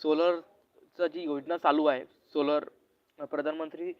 सोलरचं जी योजना चालू आहे सोलर प्रधानमंत्री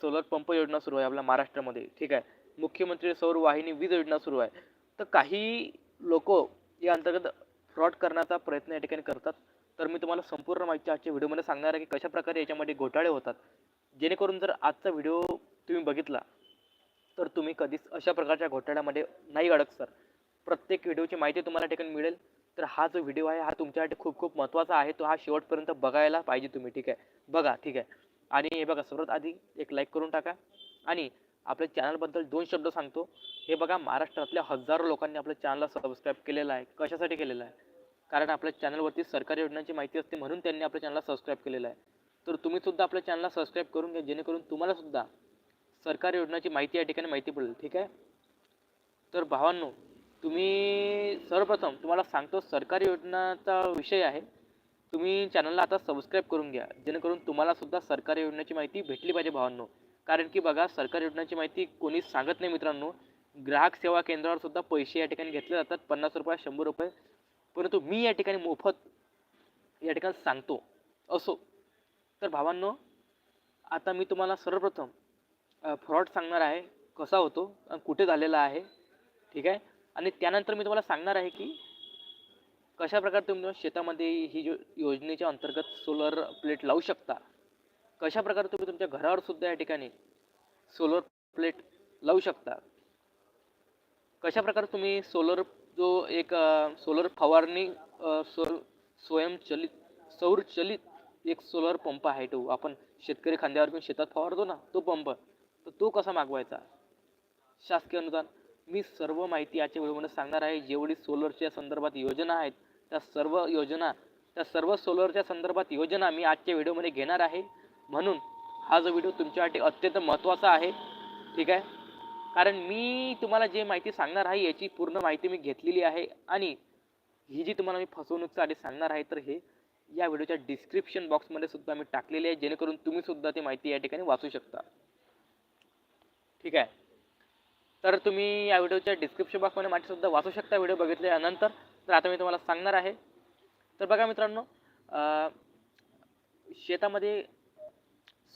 सोलर पंप योजना सुरू आहे आपल्या महाराष्ट्रामध्ये ठीक आहे? मुख्यमंत्री सौर वाहिनी वीज योजना सुरू आहे. तर काही लोक या अंतर्गत फ्रॉड करण्याचा प्रयत्न या ठिकाणी करतात. तर मी तुम्हाला संपूर्ण माहिती आजच्या व्हिडिओमध्ये सांगणार आहे की कशा प्रकारे याच्यामध्ये घोटाळे होतात. जेणेकरून जर आजचा व्हिडिओ तुम्ही बघितला तर तुम्ही कधीच अशा प्रकारच्या घोटाळ्यामध्ये नाही अडक सर प्रत्येक व्हिडिओची माहिती तुम्हाला ठिकाणी मिळेल. तर हा जो व्हिडिओ आहे हा तुमच्यासाठी खूप खूप महत्त्वाचा आहे. तो हा शेवटपर्यंत बघायला पाहिजे तुम्ही ठीक आहे? बघा ठीक आहे? आणि हे बघा सर्वात आधी एक लाईक करून टाका. आणि आपल्या चॅनलबद्दल दोन शब्द सांगतो. हे बघा महाराष्ट्रातल्या हजारो लोकांनी आपल्या चॅनलला सबस्क्राईब केलेलं आहे. कशासाठी केलेलं आहे? कारण आपल्या चॅनलवरती सरकारी योजनांची माहिती असते म्हणून त्यांनी आपल्या चॅनलला सबस्क्राईब केलेलं आहे. तर तुम्ही सुद्धा आपल्या चॅनलला सबस्क्राईब करून घ्या. जेणेकरून तुम्हाला सुद्धा सरकारी योजनाची माहिती या ठिकाणी माहिती पडेल ठीक आहे? तर भावांनो तुम्ही सर्वप्रथम तुम्हाला सांगतो सरकारी योजनाचा विषय आहे. तुम्ही चॅनलला आता सबस्क्राईब करून घ्या. जेणेकरून तुम्हाला सुद्धा सरकारी योजनेची माहिती भेटली पाहिजे भावांनो. कारण की बघा सरकारी योजनांची माहिती कोणीच सांगत नाही मित्रांनो. ग्राहक सेवा केंद्रावर सुद्धा पैसे या ठिकाणी घेतले जातात. पन्नास रुपये शंभर रुपये. परंतु मी या ठिकाणी मोफत या ठिकाणी सांगतो. असो. तर भावांनो आता मी तुम्हाला सर्वप्रथम फ्रॉड सांगणार आहे. कसा होतो आणि कुठे झालेला आहे. ठीक आहे? आणि त्यानंतर मी तुम्हाला सांगणार आहे की कशा प्रकारे तुम्ही शेतामध्ये ही जो योजनेच्या अंतर्गत सोलर प्लेट लावू शकता कशा प्रकारे तुम्ही तुमच्या घरावर सुद्धा या ठिकाणी सोलर प्लेट लावू शकता कशा प्रकारे तुम्ही सोलर जो एक सोलर फवारणी सोल स्वयंचलित सौरचलित एक सोलर पंप आहे तो. आपण शेतकरी खांद्यावर घेऊन शेतात फवारतो ना तो पंप तर तो कसा मागवायचा? शासकीय अनुदान मी सर्व माहिती आजच्या व्हिडिओमध्ये सांगणार आहे. जेवढी सोलरच्या संदर्भात योजना आहेत त्या सर्व योजना त्या सर्व सोलरच्या संदर्भात योजना मी आजच्या व्हिडिओमध्ये घेणार आहे. म्हणून हा जो व्हिडिओ तुमच्यासाठी अत्यंत महत्त्वाचा आहे ठीक आहे? कारण मी तुम्हाला जे माहिती सांगणार आहे याची पूर्ण माहिती मी घेतलेली आहे आणि ही जी तुम्हाला मी फसवणूकसाठी सांगणार आहे तर हे या व्हिडिओच्या डिस्क्रिप्शन बॉक्समध्ये सुद्धा मी टाकलेली आहे जेणेकरून तुम्ही सुद्धा ती माहिती या ठिकाणी वाचू शकता. ठीक आहे? तर तुम्ही या व्हिडिओच्या डिस्क्रिप्शन बॉक्समध्ये माझीसुद्धा वाचू शकता. व्हिडिओ बघितल्यानंतर तर आता मी तुम्हाला सांगणार आहे. तर बघा मित्रांनो शेतामध्ये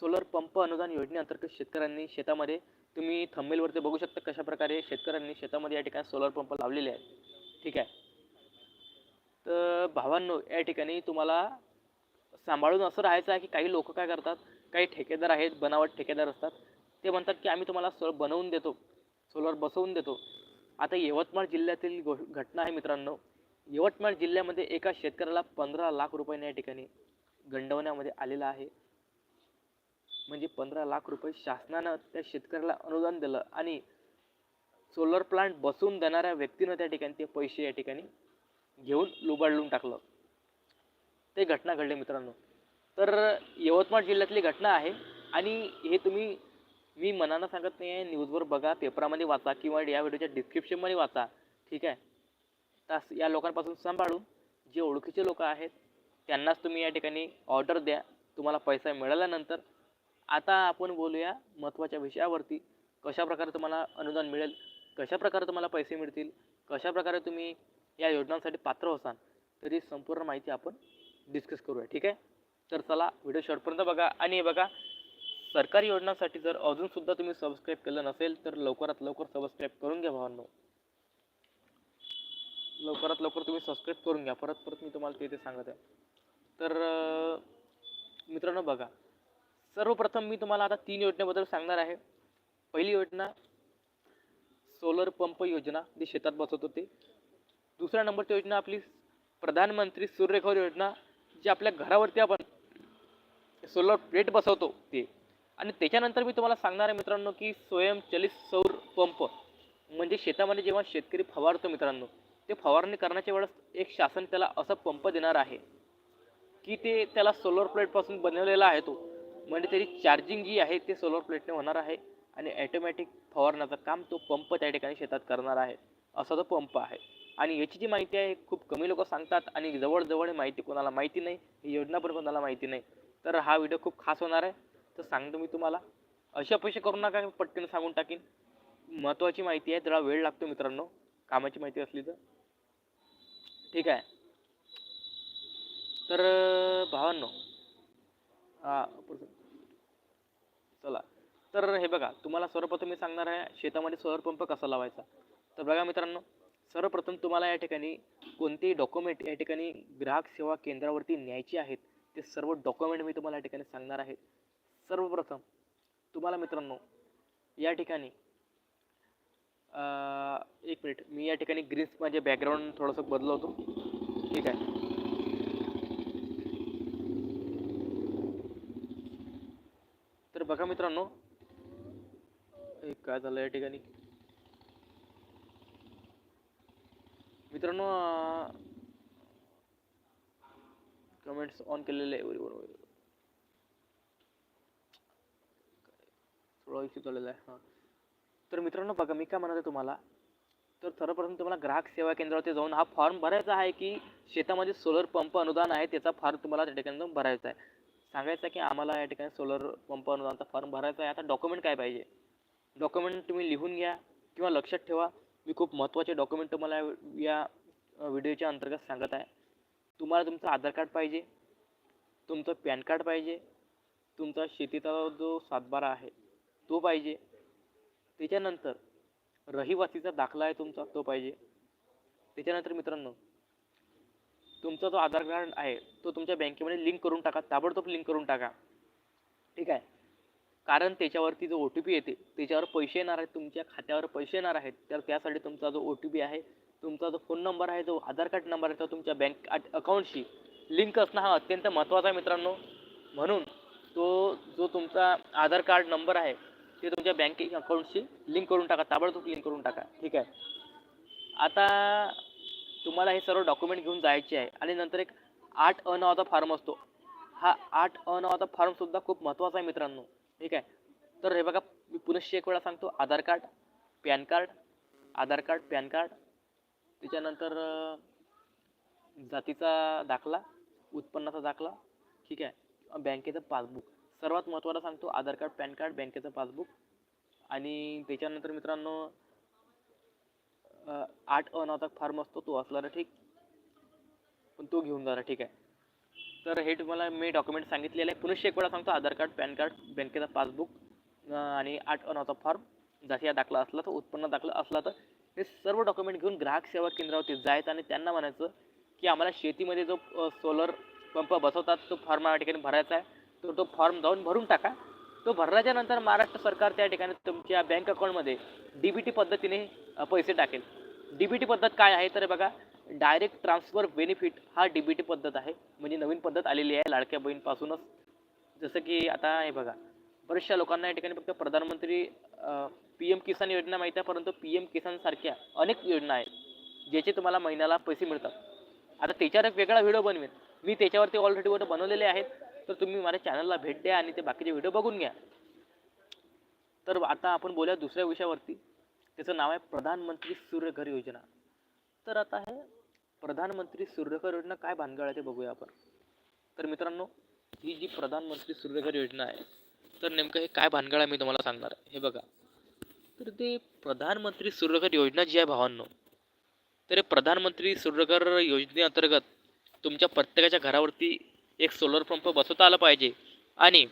सोलर पंप अनुदान योजनेअंतर्गत शेतकऱ्यांनी शेतामध्ये तुम्ही थंबेलवरती बघू शकता कशा प्रकारे शेतकऱ्यांनी शेतामध्ये या ठिकाणी सोलर पंप लावलेले आहेत. ठीक आहे? तर भावांनो या ठिकाणी तुम्हाला सांभाळून असं राहायचं आहे की काही लोक काय करतात काही ठेकेदार आहेत बनावट ठेकेदार असतात. ते म्हणतात की आम्ही तुम्हाला सोल बनवून देतो. सोलर बसवून देतो. आता यवतमाळ जिल्ह्यातील गो घटना आहे मित्रांनो. यवतमाळ जिल्ह्यामध्ये एका शेतकऱ्याला पंधरा लाख रुपयाने या ठिकाणी गंडवण्यामध्ये आलेला आहे. म्हणजे पंधरा लाख रुपये शासनानं त्या शेतकऱ्याला अनुदान दिलं आणि सोलर प्लांट बसवून देणाऱ्या व्यक्तीनं त्या ठिकाणी ते पैसे या ठिकाणी घेऊन लुबाडलून टाकलं. ते घटना घडली मित्रांनो. तर यवतमाळ जिल्ह्यातली घटना आहे आणि हे तुम्ही मी मनानं सांगत नाही आहे न्यूजवर बघा पेपरामध्ये वाचा किंवा या व्हिडिओच्या डिस्क्रिप्शनमध्ये वाचा ठीक आहे? तास या लोकांपासून सांभाळून जे ओळखीचे लोक आहेत त्यांनाच तुम्ही या ठिकाणी ऑर्डर द्या. तुम्हाला पैसा मिळाल्यानंतर आता आपण बोलूया महत्त्वाच्या विषयावरती. कशा प्रकारे तुम्हाला अनुदान मिळेल? कशा प्रकारे तुम्हाला पैसे मिळतील? कशा प्रकारे तुम्ही या योजनांसाठी पात्र असाल? तर ही संपूर्ण माहिती आपण डिस्कस करूया ठीक आहे? तर चला व्हिडिओ शेवटपर्यंत बघा. आणि हे बघा सरकारी योजनांसाठी जर अजूनसुद्धा तुम्ही सबस्क्राईब केलं नसेल तर लवकरात लवकर सबस्क्राईब करून घ्या भावांनो. लवकरात लवकर तुम्ही सबस्क्राईब करून घ्या. परत परत मी तुम्हाला ते ते सांगत आहे. तर मित्रांनो बघा. सर्वप्रथम मी तुम्हाला आता तीन योजनेबद्दल सांगणार आहे. पहिली योजना सोलर पंप योजना जी शेतात बसवत होती. दुसऱ्या नंबरची योजना आपली प्रधानमंत्री सूर्यघर योजना जी आपल्या घरावरती आपण सोलर प्लेट बसवतो. ते आणि त्याच्यानंतर मी तुम्हाला सांगणार आहे मित्रांनो की स्वयंचलित सौर पंप म्हणजे शेतामध्ये जेव्हा शेतकरी फवारतो मित्रांनो ते फवारणी करण्याच्या वेळेस एक शासन त्याला असा पंप देणार आहे की ते त्याला सोलर प्लेटपासून बनवलेला आहे तो. म्हणजे त्याची चार्जिंग जी आहे ते सोलर प्लेटने होणार आहे आणि ॲटोमॅटिक फवारण्याचं काम तो पंप त्या ठिकाणी शेतात करणार आहे. असा तो पंप आहे. आणि याची जी माहिती आहे खूप कमी लोक सांगतात आणि जवळजवळ माहिती कोणाला माहिती नाही ही योजना पण कोणाला माहिती नाही. तर हा व्हिडिओ खूप खास होणार आहे. तर सांगतो मी तुम्हाला. असे अपेक्षा करू नका मी पटकन सांगून टाकीन. महत्त्वाची माहिती आहे त्याला वेळ लागतो मित्रांनो. कामाची माहिती असली तर. ठीक आहे. तर भावांनो हा, चला. तर हे बघा तुम्हाला सर्वप्रथम मी सांगणार आहे शेतामध्ये सोलर पंप कसा लावायचा? तर बघा मित्रांनो सर्वप्रथम तुम्हाला या ठिकाणी कोणतेही डॉक्युमेंट या ठिकाणी ग्राहक सेवा केंद्रावरती न्यायचे आहेत ते सर्व डॉक्युमेंट मी तुम्हाला या ठिकाणी सांगणार आहे. सर्वप्रथम तुम्हाला मित्रांनो या ठिकाणी एक मिनिट मी या ठिकाणी ग्रीन्स माझे बॅकग्राऊंड थोडंसं बदलवतो. ठीक आहे. तर बघा मित्रांनो काय झालं या ठिकाणी? मित्रांनो कमेंट्स ऑन केलेले आहे शिकवलेलं आहे. हां. तर मित्रांनो बघा मी काय म्हणत आहे तुम्हाला? तर सर्वप्रथम तुम्हाला ग्राहक सेवा केंद्रावरती जाऊन हा फॉर्म भरायचा आहे की शेतामध्ये सोलर पंप अनुदान आहे त्याचा फॉर्म तुम्हाला त्या ठिकाणी जाऊन भरायचा आहे. सांगायचं आहे की आम्हाला या ठिकाणी सोलर पंप अनुदानचा फॉर्म भरायचा आहे. आता डॉक्युमेंट काय पाहिजे? डॉक्युमेंट तुम्ही लिहून घ्या किंवा लक्षात ठेवा. मी खूप महत्त्वाचे डॉक्युमेंट तुम्हाला या व्हिडिओच्या अंतर्गत सांगत आहे. तुम्हाला तुमचं आधार कार्ड पाहिजे तुमचं पॅन कार्ड पाहिजे तुमचा शेतीचा जो सातबारा आहे तो पाहिजे. त्याच्यानंतर रहिवासीचा दाखला आहे तुमचा तो पाहिजे. त्याच्यानंतर मित्रांनो तुमचा जो आधार कार्ड आहे तो तुमच्या बँकेमध्ये लिंक करून टाका ताबडतोब लिंक करून टाका. ठीक आहे? कारण त्याच्यावरती जो ओ टी पी येते त्याच्यावर पैसे येणार आहेत तुमच्या खात्यावर पैसे येणार आहेत तर त्यासाठी तुमचा जो ओ टी पी आहे तुमचा जो फोन नंबर आहे जो आधार कार्ड नंबर आहे तो तुमच्या बँक अकाउंटशी लिंक असणं हा अत्यंत महत्त्वाचा आहे मित्रांनो. म्हणून तो जो तुमचा आधार कार्ड नंबर आहे ते तुमच्या बँके अकाउंटशी लिंक करून टाका ताबडतोब लिंक करून टाका. ठीक आहे? आता तुम्हाला हे सर्व डॉक्युमेंट घेऊन जायचे आहे. आणि नंतर एक आठ अ नावाचा फॉर्म असतो. हा आठ अ नावाचा फॉर्मसुद्धा खूप महत्त्वाचा आहे मित्रांनो. ठीक आहे? तर हे बघा मी पुनश्च एक वेळा सांगतो. Aadhaar card PAN card Aadhaar card PAN card. त्याच्यानंतर जातीचा दाखला उत्पन्नाचा दाखला. ठीक आहे? बँकेचं पासबुक. सर्वात महत्त्वाचं सांगतो आधार कार्ड पॅन कार्ड बँकेचं पासबुक. आणि त्याच्यानंतर मित्रांनो आठ अ फॉर्म असतो तो असला तर ठीक. पण तो घेऊन जा ठीक आहे. तर हे तुम्हाला मी डॉक्युमेंट सांगितलेलं आहे. पुनश्च एक वेळा सांगतो आधार कार्ड पॅन कार्ड बँकेचा पासबुक आणि आठ अनाचा फॉर्म. जातीया दाखला असला तर उत्पन्न दाखला असला तर हे सर्व डॉक्युमेंट घेऊन ग्राहक सेवा केंद्रावरती जायचं आणि त्यांना म्हणायचं की आम्हाला शेतीमध्ये जो सोलर पंप बसवतात तो फॉर्म या ठिकाणी भरायचा आहे. तर तो फॉर्म जाऊन भरून टाका. तो भरल्याच्या नंतर महाराष्ट्र सरकार त्या ठिकाणी तुमच्या बँक अकाउंटमध्ये डी बी टी पद्धतीने पैसे टाकेल. डी बी टी पद्धत काय आहे? तर बघा डायरेक्ट ट्रान्सफर बेनिफिट हा डी बी टी पद्धत आहे. म्हणजे नवीन पद्धत आलेली आहे लाडक्या बहीणपासूनच. जसं की आता हे बघा बऱ्याचशा लोकांना या ठिकाणी फक्त प्रधानमंत्री पी एम किसान योजना माहीत आहे परंतु पी एम किसानसारख्या अनेक योजना आहेत ज्याचे तुम्हाला महिन्याला पैसे मिळतात. आता त्याच्यावर एक वेगळा व्हिडिओ बनवेन. मी त्याच्यावरती ऑलरेडी व्हिडिओ बनवलेले आहेत. तर तुम्ही माझ्या चॅनलला भेट द्या आणि ते बाकीचे व्हिडिओ बघून घ्या. तर आता आपण बोलूया दुसऱ्या विषयावरती. त्याचं नाव आहे प्रधानमंत्री सूर्यघर योजना. तर आता हे प्रधानमंत्री सूर्यघर योजना काय भानगड आहे ते बघूया आपण. तर मित्रांनो ही जी प्रधानमंत्री सूर्यघर योजना आहे तर नेमकं हे काय भानगड आहे मी तुम्हाला सांगणार आहे. हे बघा. तर ते प्रधानमंत्री सूर्यघर योजना जी आहे भावांनो तर प्रधानमंत्री सूर्यघर योजनेअंतर्गत तुमच्या प्रत्येकाच्या घरावरती एक सोलर पंप बसवता आला पाहिजे. आणि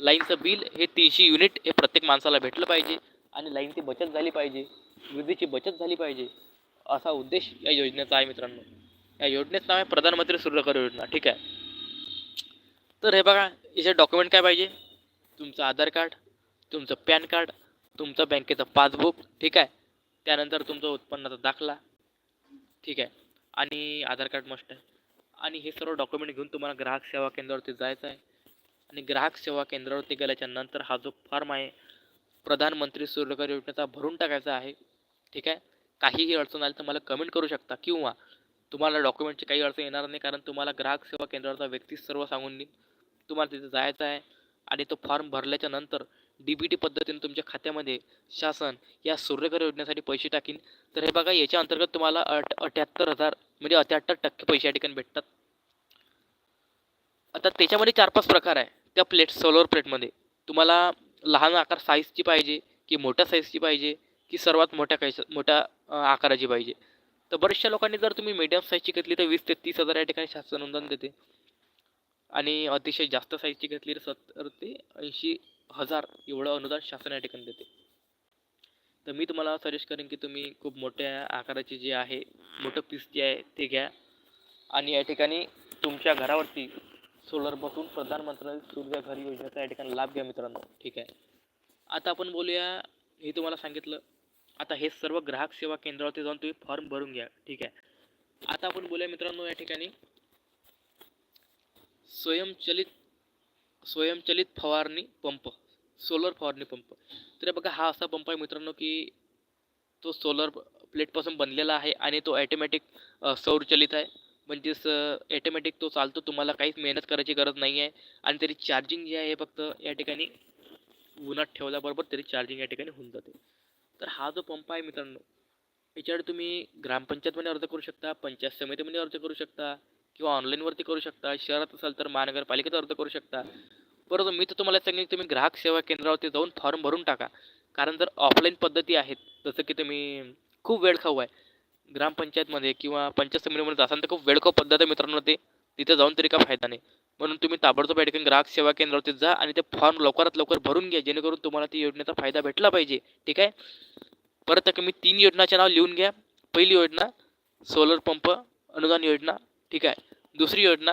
लाईनचं बिल हे तीनशे युनिट हे प्रत्येक माणसाला भेटलं पाहिजे. आणि लाईनची बचत झाली पाहिजे. विजेची बचत झाली पाहिजे. असा उद्देश या योजनेचा आहे मित्रांनो. या योजनेचं नाव आहे प्रधानमंत्री सूर्यकर योजना. ठीक आहे? तर हे बघा याचे डॉक्युमेंट काय पाहिजे? तुमचं आधार कार्ड तुमचं पॅन कार्ड तुमचं बँकेचं पासबुक. ठीक आहे? त्यानंतर तुमचं उत्पन्नाचा दाखला. ठीक आहे? आणि आधार कार्ड मस्ट आहे. आणि हे सर्व डॉक्युमेंट घेऊन तुम्हाला ग्राहक सेवा केंद्रावरती जायचं आहे. आणि ग्राहक सेवा केंद्रावरती गेल्याच्यानंतर हा जो फॉर्म आहे प्रधानमंत्री सूर्यघर योजनेचा भरून टाकायचा आहे. ठीक आहे? काहीही अडचण आली तर मला कमेंट करू शकता. किंवा तुम्हाला डॉक्युमेंटची काही अडचण येणार नाही कारण तुम्हाला ग्राहक सेवा केंद्रावरचा व्यक्ती सर्व सांगून देईल तुम्हाला तिथे जायचं आहे आणि तो फॉर्म भरल्याच्या नंतर डी बी टी पद्धतीने तुमच्या खात्यामध्ये शासन या सूर्यघर योजनेसाठी पैसे टाकीन. तर हे बघा याच्या अंतर्गत तुम्हाला अठ अठ्याहत्तर हजार म्हणजे अठ्याहत्तर टक्के पैसे या ठिकाणी भेटतात. आता त्याच्यामध्ये चार पाच प्रकार आहे. त्या प्लेट सोलर प्लेटमध्ये तुम्हाला लहान आकार साईजची पाहिजे की मोठ्या साईजची पाहिजे की सर्वात मोठ्या काही मोठ्या आकाराची पाहिजे. तर बऱ्याचशा लोकांनी जर तुम्ही मीडियम साईजची घेतली तर वीस ते तीस हजार या ठिकाणी शासन अनुदान देते. आणि अतिशय जास्त साईजची घेतली तर सत्तर ते ऐंशी हजार एवढं अनुदान शासन या ठिकाणी देते. तर मी तुम्हाला सजेस्ट करेन की तुम्ही खूप मोठ्या आकाराची जे आहे मोठं पीस जे आहे ते घ्या. आणि या ठिकाणी तुमच्या घरावरती सोलर बसून प्रधानमंत्री सूर्य घर योजनेचा या ठिकाणी लाभ घ्या मित्रांनो. ठीक आहे? आता आपण बोलूया हे तुम्हाला सांगितलं आता हे सर्व ग्राहक सेवा केंद्रावरती जाऊन तुम्ही फॉर्म भरून घ्या. ठीक आहे? आता आपण बोलूया मित्रांनो या ठिकाणी स्वयंचलित स्वयंचलित फवारणी पंप. सोलर फवारणी पंप. तर बघा हा असा पंप आहे मित्रांनो की तो सोलर प्लेटपासून बनलेला आहे आणि तो ॲटोमॅटिक सौरचलित आहे. म्हणजेच ॲटोमॅटिक तो चालतो तुम्हाला काहीच मेहनत करायची गरज नाही आहे आणि त्याची चार्जिंग जी आहे फक्त या ठिकाणी उन्हात ठेवल्याबरोबर तरी चार्जिंग या ठिकाणी होऊन जाते. तर हा जो पंप आहे मित्रांनो याच्यावर तुम्ही ग्रामपंचायतमध्ये अर्ज करू शकता पंचायत समितीमध्ये अर्ज करू शकता किंवा ऑनलाईनवरती करू शकता शहरात असाल तर महानगरपालिकेत अर्ज करू शकता. परंतु मी तर तुम्हाला सांगेन तुम्ही ग्राहक सेवा केंद्रावरती जाऊन फॉर्म भरून टाका. कारण जर ऑफलाईन पद्धती आहेत जसं की तुम्ही खूप वेळ खाऊ आहे. ग्रामपंचायतमध्ये किंवा पंचायत समितीमध्ये जासाल तर खूप वेळखाऊ पद्धत आहे मित्रांनो ते. तिथे जाऊन तरी काय फायदा नाही. म्हणून तुम्ही ताबडतोब या ठिकाणी ग्राहक सेवा केंद्रावरती जा आणि ते फॉर्म लवकरात लवकर भरून घ्या. जेणेकरून तुम्हाला ती योजनेचा फायदा भेटला पाहिजे. ठीक आहे? परत एकदा मी तीन योजनाचे नाव लिहून घ्या. पहिली योजना सोलर पंप अनुदान योजना. ठीक आहे? दुसरी योजना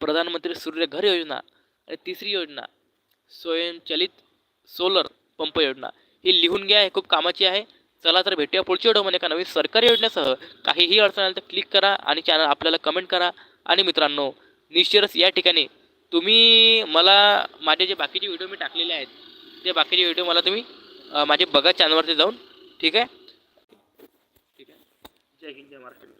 प्रधानमंत्री सूर्य घर योजना. आणि तिसरी योजना स्वयंचलित सोलर पंप योजना. ही लिहून घ्या हे खूप कामाची आहे. चला तर भेटूया पुढच्या व्हिडिओमध्ये एका नवीन सरकारी योजनेसह. काहीही अडचण आली तर क्लिक करा आणि चॅनल आपल्याला कमेंट करा. आणि मित्रांनो निश्चितच या ठिकाणी तुम्ही मला माझे जे बाकीचे व्हिडिओ मी टाकलेले आहेत ते बाकीचे व्हिडिओ मला तुम्ही माझे बघा चॅनलवरती जाऊन. ठीक आहे? ठीक आहे. जय हिंद जय महाराष्ट्र.